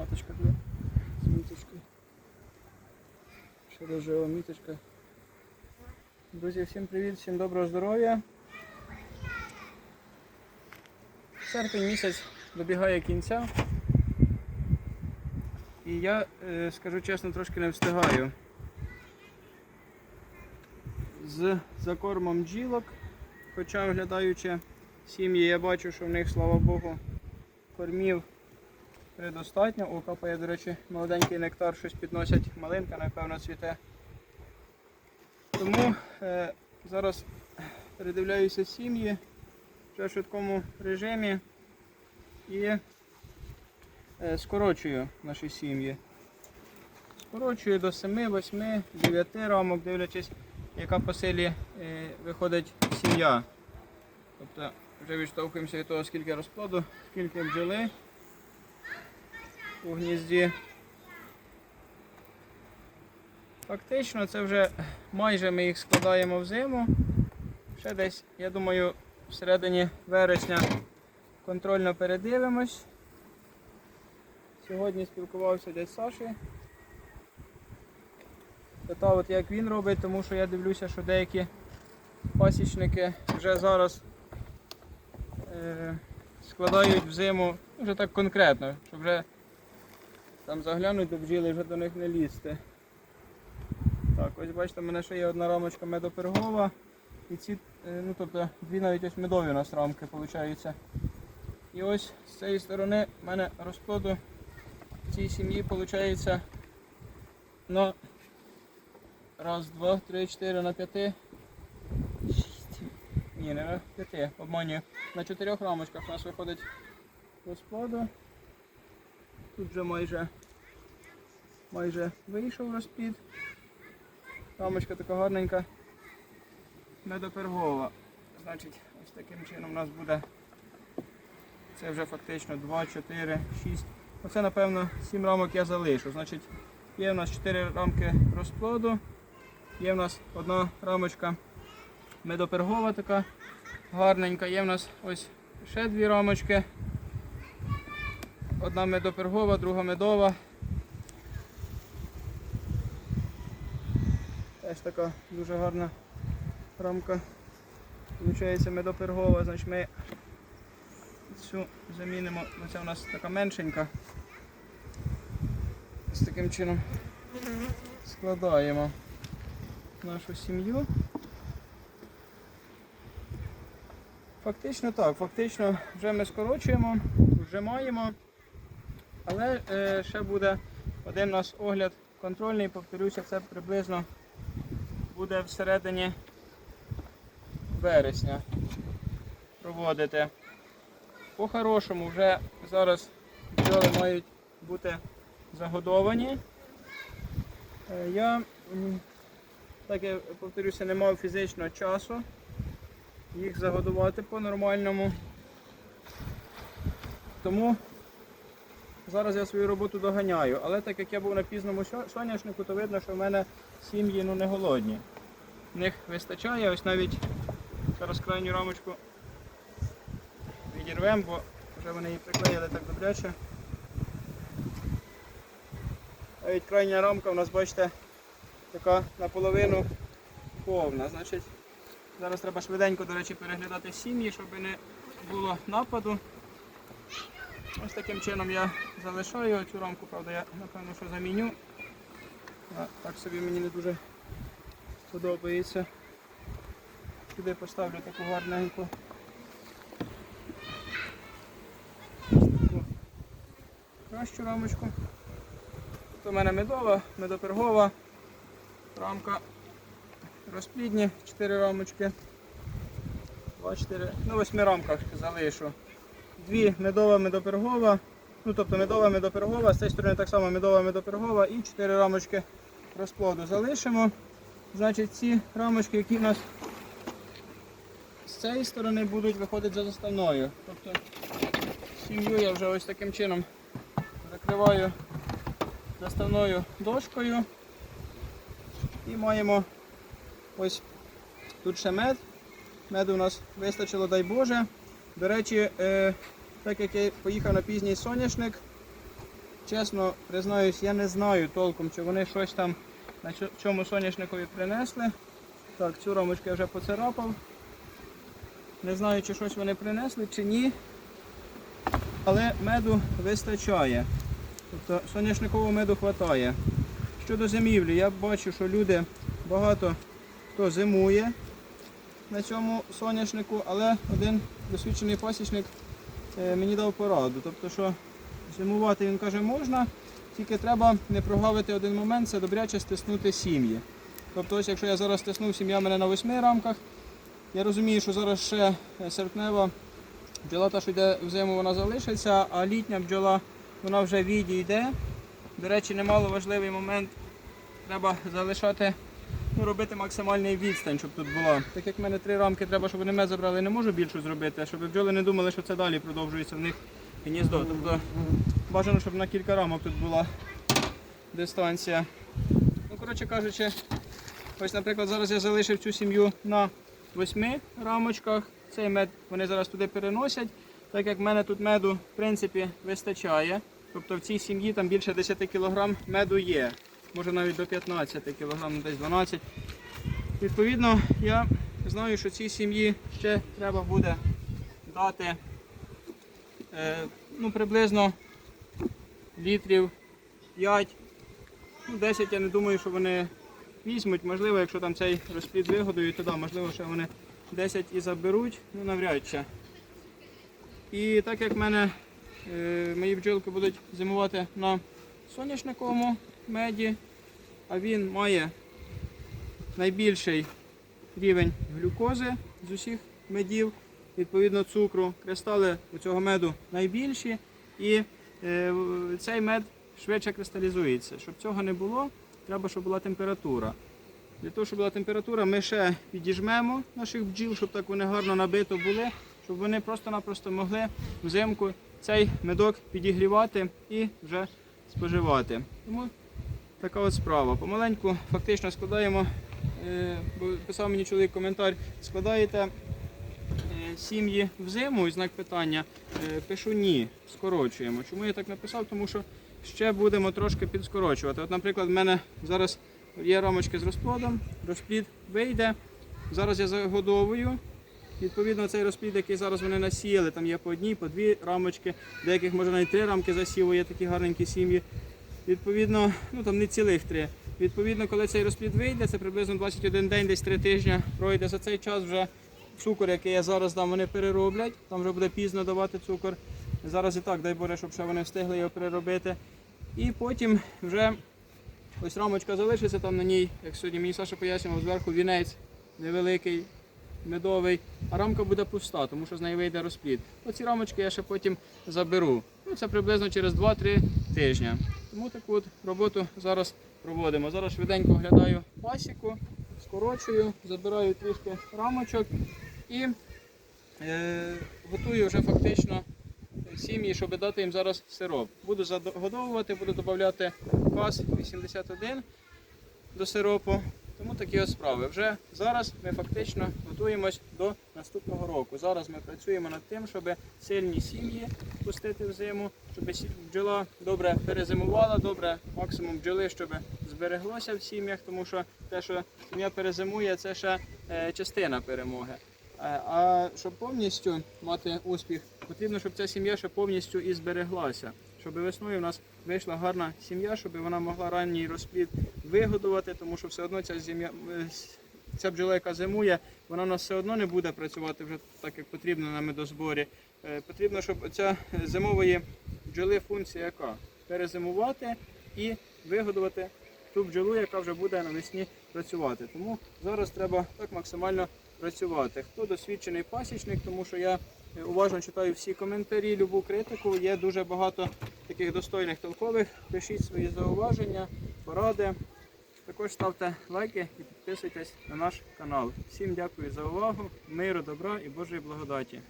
Маточка для з міточкою. Ще дожила міточка. Друзі, всім привіт, всім доброго здоров'я. Серпень місяць добігає кінця. І я, е, скажу чесно, трошки не встигаю. З закормом бджілок, хоча оглядаючи сім'ї, я бачу, що в них, слава Богу, кормів предостатньо. О, капає, до речі, молоденький нектар, щось підносять, малинка, напевно, цвіте. Тому е, зараз передивляюся сім'ї в швидкому режимі і е, скорочую наші сім'ї. Скорочую до 7, 8, 9 рамок, дивлячись, яка по силі е, виходить сім'я. Тобто вже відштовхуємося від того, скільки розплоду, скільки бджоли у гнізді. Фактично це вже майже ми їх складаємо в зиму. Ще десь, я думаю, всередині вересня контрольно передивимось. Сьогодні спілкувався дядь Саші. Питав, от як він робить, тому що я дивлюся, що деякі пасічники вже зараз е, складають в зиму вже так конкретно, щоб вже там заглянуть до бджіли, вже до них не лізти. Так, ось бачите, в мене ще є одна рамочка медопергова. І ці, е, ну тобто дві навіть ось медові у нас рамки виходить. І ось з цієї сторони в мене розплоду в цій сім'ї виходить на раз, два, три, чотири на п'яти. Шість. Ні, не на п'яти, обманюю. На чотирьох рамочках у нас виходить розплоду. Тут вже майже, майже вийшов розплід. Рамочка така гарненька, медопергова. Значить, ось таким чином у нас буде. Це вже фактично 2, 4, 6. Оце, напевно, 7 рамок я залишу. Значить, є у нас 4 рамки розплоду, є в нас одна рамочка медопергова така гарненька, є в нас ось ще дві рамочки. Одна медопергова, друга медова. Теж така дуже гарна рамка. Получається медопергова, значить ми цю замінимо, це у нас така меншенька. З таким чином складаємо нашу сім'ю. Фактично так, фактично вже ми скорочуємо, вже маємо. Але е, ще буде один у нас огляд контрольний, повторюся, це приблизно буде всередині вересня проводити. По-хорошому вже зараз бджоли мають бути загодовані. Е, Я, так я повторюся, не мав фізичного часу їх загодувати по-нормальному. Тому зараз я свою роботу доганяю. Але так як я був на пізному соняшнику, то видно, що в мене сім'ї ну, не голодні. В них вистачає, ось навіть зараз крайню рамочку відірвемо, бо вже вони її приклеїли так добряче. Навіть крайня рамка у нас, бачите, така наполовину повна. Значить, зараз треба швиденько, до речі, переглядати сім'ї, щоб не було нападу. Ось таким чином я залишаю цю рамку, правда, я напевно що заміню. Так собі мені не дуже подобається. Сюди поставлю таку гарненьку. Кращу рамочку. Тут у мене медова, медопергова, рамка розплідні, 4 рамочки. 2, 4, ну 8 рамках залишу. Дві медова, медопергова. Ну, тобто медова, медопергова, з цієї сторони так само медова, медопергова і 4 рамочки розплоду залишимо. Значить, ці рамочки, які в нас з цієї сторони будуть виходити за заставною. Тобто сім'ю я вже ось таким чином закриваю заставною дошкою. І маємо ось тут ще мед. Меду у нас вистачило, дай Боже. До речі, е, так як я поїхав на пізній соняшник, чесно признаюсь, я не знаю толком, чи вони щось там на чому соняшникові принесли. Так, цю рамочку я вже поцарапав. Не знаю, чи щось вони принесли, чи ні. Але меду вистачає. Тобто соняшникового меду вистачає. Щодо зимівлі, я бачу, що люди багато хто зимує на цьому соняшнику, але один досвідчений пасічник е, мені дав пораду. Тобто, що зимувати він каже можна, тільки треба не прогавити один момент, це добряче стиснути сім'ї. Тобто, ось якщо я зараз стиснув сім'я мене на восьми рамках, я розумію, що зараз ще е, серпнева бджола, та, що йде в зиму, вона залишиться, а літня бджола вона вже відійде. До речі, немало важливий момент. Треба залишати, ну, робити максимальний відстань, щоб тут була. Так як в мене три рамки, треба, щоб вони мед забрали, не можу більшу зробити, щоб бджоли не думали, що це далі продовжується в них гніздо. Тобто бажано, щоб на кілька рамок тут була дистанція. Ну, коротше кажучи, ось, наприклад, зараз я залишив цю сім'ю на восьми рамочках. Цей мед вони зараз туди переносять. Так як в мене тут меду в принципі вистачає. Тобто в цій сім'ї там більше 10 кг меду є. Може навіть до 15 кг, десь 12 Відповідно, я знаю, що цій сім'ї ще треба буде дати е, ну, приблизно літрів 5. Ну, 10 я не думаю, що вони візьмуть. Можливо, якщо там цей розплід вигодують, то да, можливо, що вони 10 і заберуть, ну навряд чи. І так як в мене е, мої бджілки будуть зимувати на соняшниковому меді, а він має найбільший рівень глюкози з усіх медів, відповідно цукру. Кристали у цього меду найбільші і цей мед швидше кристалізується. Щоб цього не було, треба, щоб була температура. Для того, щоб була температура, ми ще підіжмемо наших бджіл, щоб так вони гарно набито були, щоб вони просто-напросто могли взимку цей медок підігрівати і вже споживати. Тому така от справа. Помаленьку фактично складаємо, е, бо писав мені чоловік коментар, складаєте е, сім'ї взиму і знак питання. Е, Пишу ні, скорочуємо. Чому я так написав? Тому що ще будемо трошки підскорочувати. От, наприклад, в мене зараз є рамочки з розплодом, розплід вийде. Зараз я загодовую. Відповідно, цей розплід, який зараз вони насіяли, там є по одній, по дві рамочки, деяких може навіть три рамки засіву, є такі гарненькі сім'ї. Відповідно, ну там не цілих три. Відповідно, коли цей розплід вийде, це приблизно 21 день, десь 3 тижні пройде. За цей час вже цукор, який я зараз дам, вони перероблять. Там вже буде пізно давати цукор. Зараз і так, дай Боже, щоб ще вони встигли його переробити. І потім вже ось рамочка залишиться там на ній, як сьогодні мені Саша пояснював, зверху вінець невеликий, медовий, а рамка буде пуста, тому що з неї вийде розплід. Оці рамочки я ще потім заберу. Ну, це приблизно через 2-3 тижні. Тому таку от роботу зараз проводимо. Зараз швиденько оглядаю пасіку, скорочую, забираю трішки рамочок і е, готую вже фактично сім'ї, щоб дати їм зараз сироп. Буду загодовувати, буду додавати каз 81 до сиропу. Тому такі от справи. Вже зараз ми фактично готуємось до наступного року. Зараз ми працюємо над тим, щоб сильні сім'ї пустити в зиму, щоб бджола добре перезимувала, добре максимум бджоли, щоб збереглося в сім'ях, тому що те, що сім'я перезимує, це ще е, частина перемоги. Е, А щоб повністю мати успіх, потрібно, щоб ця сім'я ще повністю і збереглася. Щоб весною у нас вийшла гарна сім'я, щоб вона могла ранній розплід вигодувати, тому що все одно ця сім'я, е, ця бджола, яка зимує, вона у нас все одно не буде працювати вже так, як потрібно на медозборі. Е, Потрібно, щоб ця зимової бджоли функція яка? Перезимувати і вигодувати ту бджолу, яка вже буде навесні працювати. Тому зараз треба так максимально працювати. Хто досвідчений пасічник, тому що я е, уважно читаю всі коментарі, любу критику. Є дуже багато таких достойних толкових. Пишіть свої зауваження, поради. Також ставте лайки і підписуйтесь на наш канал. Всім дякую за увагу, миру, добра і Божої благодаті.